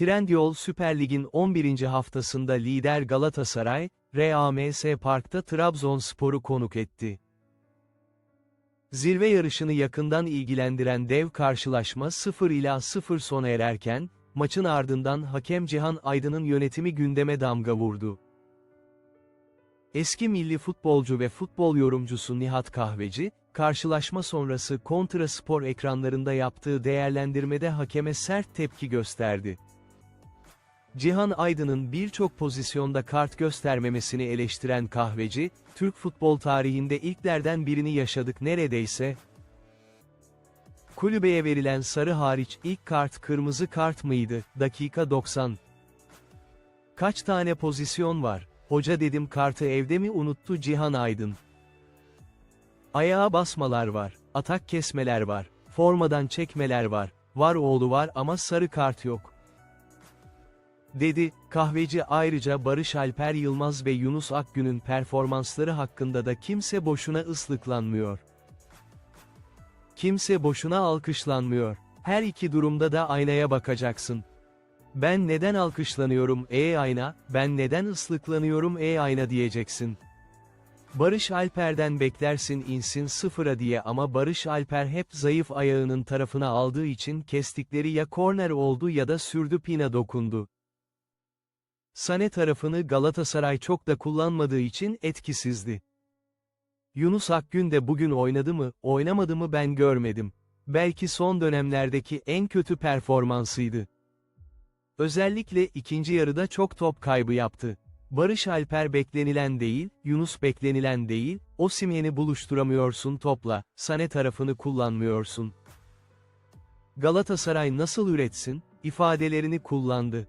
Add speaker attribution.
Speaker 1: Trendyol Süper Lig'in 11. haftasında lider Galatasaray, RAMS Park'ta Trabzonspor'u konuk etti. Zirve yarışını yakından ilgilendiren dev karşılaşma 0 ila 0 sona ererken, maçın ardından hakem Cihan Aydın'ın yönetimi gündeme damga vurdu. Eski milli futbolcu ve futbol yorumcusu Nihat Kahveci, karşılaşma sonrası Kontra Spor ekranlarında yaptığı değerlendirmede hakeme sert tepki gösterdi. Cihan Aydın'ın birçok pozisyonda kart göstermemesini eleştiren kahveci, Türk futbol tarihinde ilklerden birini yaşadık neredeyse. Kulübeye verilen sarı hariç ilk kart kırmızı kart mıydı, dakika 90. Kaç tane pozisyon var, hoca dedim kartı evde mi unuttu Cihan Aydın. Ayağa basmalar var, atak kesmeler var, formadan çekmeler var, var oğlu var ama sarı kart yok dedi, kahveci ayrıca Barış Alper Yılmaz ve Yunus Akgün'ün performansları hakkında da kimse boşuna ıslıklanmıyor. Kimse boşuna alkışlanmıyor. Her iki durumda da aynaya bakacaksın. Ben neden alkışlanıyorum ey ayna, ben neden ıslıklanıyorum ey ayna diyeceksin. Barış Alper'den beklersin insin sıfıra diye ama Barış Alper hep zayıf ayağının tarafına aldığı için kestikleri ya korner oldu ya da sürdü pina dokundu. Sane tarafını Galatasaray çok da kullanmadığı için etkisizdi. Yunus Akgün de bugün oynadı mı, oynamadı mı ben görmedim. Belki son dönemlerdeki en kötü performansıydı. Özellikle ikinci yarıda çok top kaybı yaptı. Barış Alper beklenilen değil, Yunus beklenilen değil, Osimhen'i buluşturamıyorsun topla, Sane tarafını kullanmıyorsun. Galatasaray nasıl üretsin, ifadelerini kullandı.